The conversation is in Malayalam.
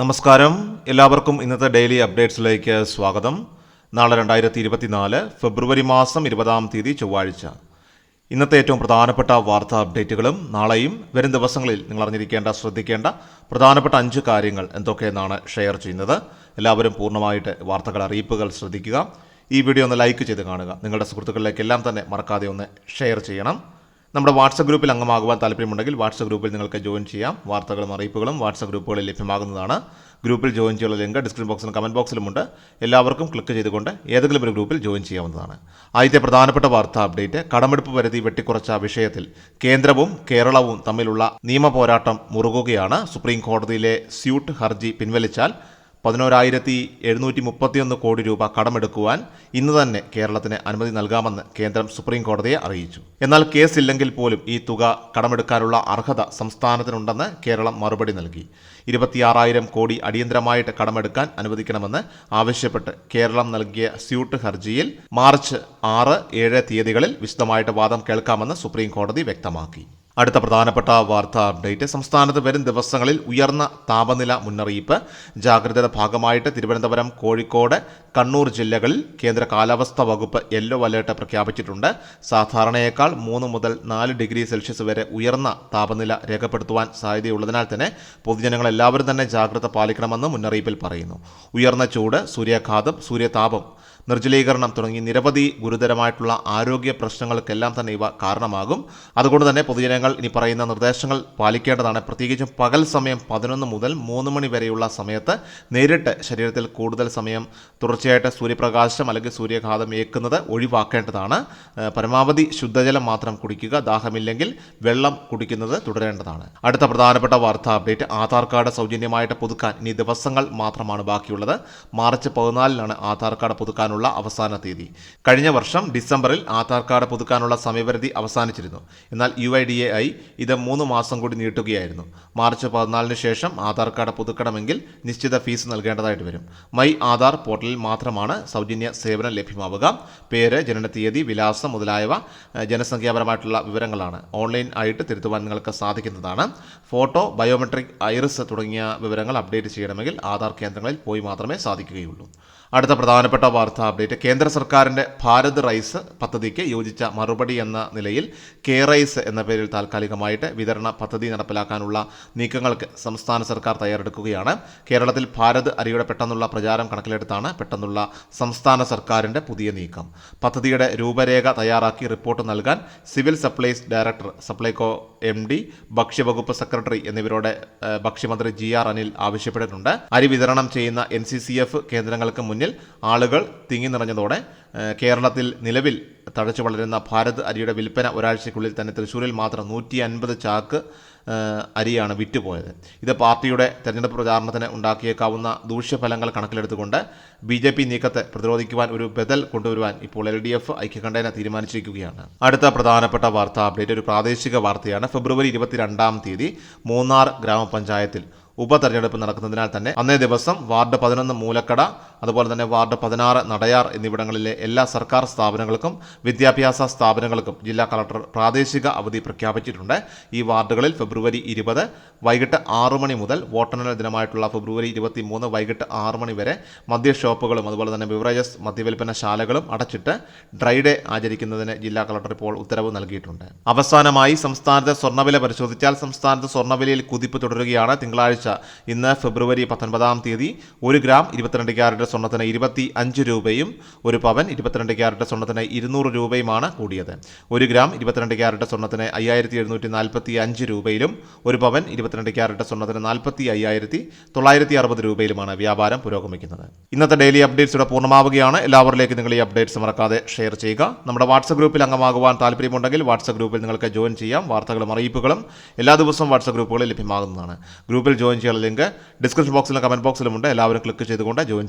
നമസ്കാരം. എല്ലാവർക്കും ഇന്നത്തെ ഡെയിലി അപ്ഡേറ്റ്സിലേക്ക് സ്വാഗതം. നാളെ രണ്ടായിരത്തി ഇരുപത്തിനാല് ഫെബ്രുവരി മാസം ഇരുപതാം തീയതി ചൊവ്വാഴ്ച. ഇന്നത്തെ ഏറ്റവും പ്രധാനപ്പെട്ട വാർത്താ അപ്ഡേറ്റുകളും നാളെയും വരും ദിവസങ്ങളിൽ നിങ്ങൾ അറിഞ്ഞിരിക്കേണ്ട ശ്രദ്ധിക്കേണ്ട പ്രധാനപ്പെട്ട അഞ്ച് കാര്യങ്ങൾ എന്തൊക്കെയെന്നാണ് ഷെയർ ചെയ്യുന്നത്. എല്ലാവരും പൂർണമായിട്ട് വാർത്തകൾ അറിയിപ്പുകൾ ശ്രദ്ധിക്കുക. ഈ വീഡിയോ ഒന്ന് ലൈക്ക് ചെയ്ത് കാണുക. നിങ്ങളുടെ സുഹൃത്തുക്കളിലേക്കെല്ലാം തന്നെ മറക്കാതെ ഒന്ന് ഷെയർ ചെയ്യണം. നമ്മുടെ വാട്സപ്പ് ഗ്രൂപ്പിൽ അംഗമാകുവാൻ താല്പര്യമുണ്ടെങ്കിൽ വാട്സപ്പ് ഗ്രൂപ്പിൽ നിങ്ങൾക്ക് ജോയിൻ ചെയ്യാം. വാർത്തകളും അറിയിപ്പുകളും വാട്സപ്പ് ഗ്രൂപ്പുകളിൽ ലഭ്യമാകുന്നതാണ്. ഗ്രൂപ്പിൽ ജോയിൻ ചെയ്യാനുള്ള ലിങ്ക് ഡിസ്ക്രിപ്ഷൻ ബോക്സിലും കമന്റ് ബോക്സിലുമുണ്ട് എല്ലാവർക്കും ക്ലിക്ക് ചെയ്തുകൊണ്ട് ഏതെങ്കിലും ഒരു ഗ്രൂപ്പിൽ ജോയിൻ ചെയ്യാവുന്നതാണ്. ആദ്യത്തെ പ്രധാനപ്പെട്ട വാർത്താ അപ്ഡേറ്റ് കടമെടുപ്പ് പരിധി വെട്ടിക്കുറച്ച വിഷയത്തിൽ കേന്ദ്രവും കേരളവും തമ്മിലുള്ള നിയമ പോരാട്ടം മുറുകുകയാണ്. സുപ്രീം കോടതിയിലെ സ്യൂട്ട് ഹർജി പിൻവലിച്ചാൽ പതിനോരായിരത്തി എഴുന്നൂറ്റി മുപ്പത്തിയൊന്ന് കോടി രൂപ കടമെടുക്കുവാൻ ഇന്ന് തന്നെ കേരളത്തിന് അനുമതി നൽകാമെന്ന് കേന്ദ്രം സുപ്രീം കോടതിയെ അറിയിച്ചു. എന്നാൽ കേസില്ലെങ്കിൽ പോലും ഈ തുക കടമെടുക്കാനുള്ള അർഹത സംസ്ഥാനത്തിനുണ്ടെന്ന് കേരളം മറുപടി നൽകി. ഇരുപത്തിയാറായിരം കോടി അടിയന്തരമായിട്ട് കടമെടുക്കാൻ അനുവദിക്കണമെന്ന് ആവശ്യപ്പെട്ട് കേരളം നൽകിയ സ്യൂട്ട് ഹർജിയിൽ മാർച്ച് ആറ് ഏഴ് തീയതികളിൽ വിശദമായിട്ട് വാദം കേൾക്കാമെന്ന് സുപ്രീം കോടതി വ്യക്തമാക്കി. അടുത്ത പ്രധാനപ്പെട്ട വാർത്താ അപ്ഡേറ്റ് സംസ്ഥാനത്ത് വരും ദിവസങ്ങളിൽ ഉയർന്ന താപനില മുന്നറിയിപ്പ്. ജാഗ്രതയുടെ ഭാഗമായിട്ട് തിരുവനന്തപുരം കോഴിക്കോട് കണ്ണൂർ ജില്ലകളിൽ കേന്ദ്ര കാലാവസ്ഥാ വകുപ്പ് യെല്ലോ അലേർട്ട് പ്രഖ്യാപിച്ചിട്ടുണ്ട്. സാധാരണയേക്കാൾ മൂന്ന് മുതൽ നാല് ഡിഗ്രി സെൽഷ്യസ് വരെ ഉയർന്ന താപനില രേഖപ്പെടുത്തുവാൻ സാധ്യതയുള്ളതിനാൽ തന്നെ പൊതുജനങ്ങൾ എല്ലാവരും തന്നെ ജാഗ്രത പാലിക്കണമെന്ന് മുന്നറിയിപ്പിൽ പറയുന്നു. ഉയർന്ന ചൂട് സൂര്യാഘാതം സൂര്യതാപം നിർജലീകരണം തുടങ്ങി നിരവധി ഗുരുതരമായിട്ടുള്ള ആരോഗ്യ പ്രശ്നങ്ങൾക്കെല്ലാം തന്നെ ഇവ കാരണമാകും. അതുകൊണ്ട് തന്നെ പൊതുജനങ്ങൾ ഇനി പറയുന്ന നിർദ്ദേശങ്ങൾ പാലിക്കേണ്ടതാണ്. പ്രത്യേകിച്ചും പകൽ സമയം പതിനൊന്ന് മുതൽ മൂന്ന് മണി വരെയുള്ള സമയത്ത് നേരിട്ട് ശരീരത്തിൽ കൂടുതൽ സമയം തുടർച്ചയായിട്ട് സൂര്യപ്രകാശം അല്ലെങ്കിൽ സൂര്യാഘാതം ഏൽക്കുന്നത് ഒഴിവാക്കേണ്ടതാണ്. പരമാവധി ശുദ്ധജലം മാത്രം കുടിക്കുക ദാഹമില്ലെങ്കിൽ വെള്ളം കുടിക്കുന്നത് തുടരേണ്ടതാണ്. അടുത്ത പ്രധാനപ്പെട്ട വാർത്താ അപ്ഡേറ്റ് ആധാർ കാർഡ് സൗജന്യമായിട്ട് പുതുക്കാൻ ഇനി ദിവസങ്ങൾ മാത്രമാണ് ബാക്കിയുള്ളത്. മാർച്ച് പതിനാലിനാണ് ആധാർ കാർഡ് പുതുക്കാനുള്ള അവസാന തീയതി. കഴിഞ്ഞ വർഷം ഡിസംബറിൽ ആധാർ കാർഡ് പുതുക്കാനുള്ള സമയപരിധി അവസാനിച്ചിരുന്നു. എന്നാൽ U I D A I ഇത് മൂന്ന് മാസം കൂടി നീട്ടുകയായിരുന്നു. മാർച്ച് പതിനാലിന് ശേഷം ആധാർ കാർഡ് പുതുക്കണമെങ്കിൽ നിശ്ചിത ഫീസ് നൽകേണ്ടതായിട്ട് വരും. മൈ ആധാർ പോർട്ടലിൽ മാത്രമാണ് സൗജന്യ സേവനം ലഭ്യമാവുക. പേര് ജനനത്തീയതി വിലാസം മുതലായവ ജനസംഖ്യാപരമായിട്ടുള്ള വിവരങ്ങളാണ് ഓൺലൈൻ ആയിട്ട് തിരുത്തുവാൻ നിങ്ങൾക്ക് സാധിക്കുന്നതാണ്. ഫോട്ടോ ബയോമെട്രിക് ഐറിസ് തുടങ്ങിയ വിവരങ്ങൾ അപ്ഡേറ്റ് ചെയ്യണമെങ്കിൽ ആധാർ കേന്ദ്രങ്ങളിൽ പോയി മാത്രമേ സാധിക്കുകയുള്ളൂ. അടുത്ത പ്രധാനപ്പെട്ട വാർത്താ അപ്ഡേറ്റ്. കേന്ദ്ര സർക്കാരിന്റെ ഭാരത് റൈസ് പദ്ധതിക്ക് യോജിച്ച മറുപടി എന്ന നിലയിൽ കെ റൈസ് എന്ന പേരിൽ താൽക്കാലികമായിട്ട് വിതരണ പദ്ധതി നടപ്പിലാക്കാനുള്ള നീക്കങ്ങൾക്ക് സംസ്ഥാന സർക്കാർ തയ്യാറെടുക്കുകയാണ്. കേരളത്തിൽ ഭാരത് അരിയുടെ പെട്ടെന്നുള്ള പ്രചാരം കണക്കിലെടുത്താണ് പെട്ടെന്നുള്ള സംസ്ഥാന സർക്കാരിന്റെ പുതിയ നീക്കം. പദ്ധതിയുടെ രൂപരേഖ തയ്യാറാക്കി റിപ്പോർട്ട് നൽകാൻ civil supplies director Supplyco M D ഭക്ഷ്യവകുപ്പ് secretary എന്നിവരോട് ഭക്ഷ്യമന്ത്രി ജി ആർ അനിൽ ആവശ്യപ്പെട്ടിട്ടുണ്ട്. അരി വിതരണം ചെയ്യുന്ന എൻ കേന്ദ്രങ്ങൾക്ക് മുന്നിൽ ആളുകൾ തിങ്ങി നിറഞ്ഞതോടെ കേരളത്തിൽ നിലവിൽ തഴച്ചു വളരുന്ന ഭാരത് അരിയുടെ വിൽപ്പന ഒരാഴ്ചയ്ക്കുള്ളിൽ തന്നെ തൃശ്ശൂരിൽ മാത്രം നൂറ്റി അൻപത് ചാക്ക് അരിയാണ് വിറ്റുപോയത്. ഇത് പാർട്ടിയുടെ തെരഞ്ഞെടുപ്പ് പ്രചാരണത്തിന് ഉണ്ടാക്കിയേക്കാവുന്ന ദൂഷ്യഫലങ്ങൾ കണക്കിലെടുത്തുകൊണ്ട് ബി ജെ പി നീക്കത്തെ പ്രതിരോധിക്കുവാൻ ഒരു ബദൽ കൊണ്ടുവരുവാൻ ഇപ്പോൾ എൽ ഡി എഫ് ഐക്യകണ്ഠേന തീരുമാനിച്ചിരിക്കുകയാണ്. അടുത്ത പ്രധാനപ്പെട്ട വാർത്താ അപ്ഡേറ്റ് ഒരു പ്രാദേശിക വാർത്തയാണ്. ഫെബ്രുവരി ഇരുപത്തിരണ്ടാം തീയതി മൂന്നാർ ഗ്രാമപഞ്ചായത്തിൽ ഉപതെരഞ്ഞെടുപ്പ് നടക്കുന്നതിനാൽ തന്നെ അന്നേ ദിവസം വാർഡ് പതിനൊന്ന് മൂലക്കട അതുപോലെ തന്നെ വാർഡ് പതിനാറ് നടയാർ എന്നിവിടങ്ങളിലെ എല്ലാ സർക്കാർ സ്ഥാപനങ്ങൾക്കും വിദ്യാഭ്യാസ സ്ഥാപനങ്ങൾക്കും ജില്ലാ കളക്ടർ പ്രാദേശിക അവധി പ്രഖ്യാപിച്ചിട്ടുണ്ട്. ഈ വാർഡുകളിൽ ഫെബ്രുവരി ഇരുപത് വൈകിട്ട് ആറ് മണി മുതൽ വോട്ടെണ്ണൽ ദിനമായിട്ടുള്ള ഫെബ്രുവരി ഇരുപത്തി മൂന്ന് വൈകിട്ട് ആറ് മണി വരെ മദ്യ ഷോപ്പുകളും അതുപോലെ തന്നെ ബിവറേജസ് മദ്യവിൽപ്പന ശാലകളും അടച്ചിട്ട് ഡ്രൈ ഡേ ആചരിക്കുന്നതിന് ജില്ലാ കളക്ടർ ഇപ്പോൾ ഉത്തരവ് നൽകിയിട്ടുണ്ട്. അവസാനമായി സംസ്ഥാനത്തെ സ്വർണവില പരിശോധിച്ചാൽ സംസ്ഥാനത്ത് സ്വർണവിലയിൽ കുതിപ്പ് തുടരുകയാണ് തിങ്കളാഴ്ച. ഇന്ന് ഫെബ്രുവരി പത്തൊൻപതാം തീയതി ഒരു ഗ്രാം ഇരുപത്തിരണ്ട് ക്യാരറ്റ് സ്വർണത്തിന് ഇരുപത്തി അഞ്ച് രൂപയും ഒരു പവൻ ഇരുപത്തിരണ്ട് ക്യാരറ്റ് സ്വർണത്തിന് ഇരുന്നൂറ് രൂപയുമാണ് കൂടിയത്. ഒരു ഗ്രാം ഇരുപത്തിരണ്ട് ക്യാരറ്റ് സ്വർണത്തിന് അയ്യായിരത്തി എഴുന്നൂറ്റി നാൽപ്പത്തി അഞ്ച് രൂപയിലും ഒരു പവൻ ഇരുപത്തിരണ്ട് ക്യാരറ്റ് സ്വർണത്തിന് നാൽപ്പത്തി അയ്യായിരത്തി തൊള്ളായിരത്തി അറുപത് രൂപയിലുമാണ് വ്യാപാരം പുരോഗമിക്കുന്നത്. ഇന്നത്തെ ഡെയിലി അപ്ഡേറ്റ്സ് പൂർണമാവുകയാണ്. എല്ലാവരിലേക്കും നിങ്ങൾ ഈ അപ്ഡേറ്റ്സ് മറക്കാതെ ഷെയർ ചെയ്യുക. നമ്മുടെ വാട്സപ്പ് ഗ്രൂപ്പിൽ അംഗമാകുവാൻ താല്പര്യമുണ്ടെങ്കിൽ വാട്സപ്പ് ഗ്രൂപ്പിൽ നിങ്ങൾക്ക് ജോയിൻ ചെയ്യാം. വാർത്തകളും അറിയിപ്പുകളും എല്ലാ ദിവസവും വാട്സപ്പ് ഗ്രൂപ്പുകളിൽ ലഭ്യമാകുന്നതാണ്. ഗ്രൂപ്പിൽ ജോയിൻ ചെയ്യാനുള്ള ലിങ്ക് ഡിസ്ക്രിപ്ഷൻ ബോക്സിലും കമന്റ് ബോക്സിലുമുണ്ട്. എല്ലാവരും ക്ലിക്ക് ചെയ്തുകൊണ്ട് ജോയിൻ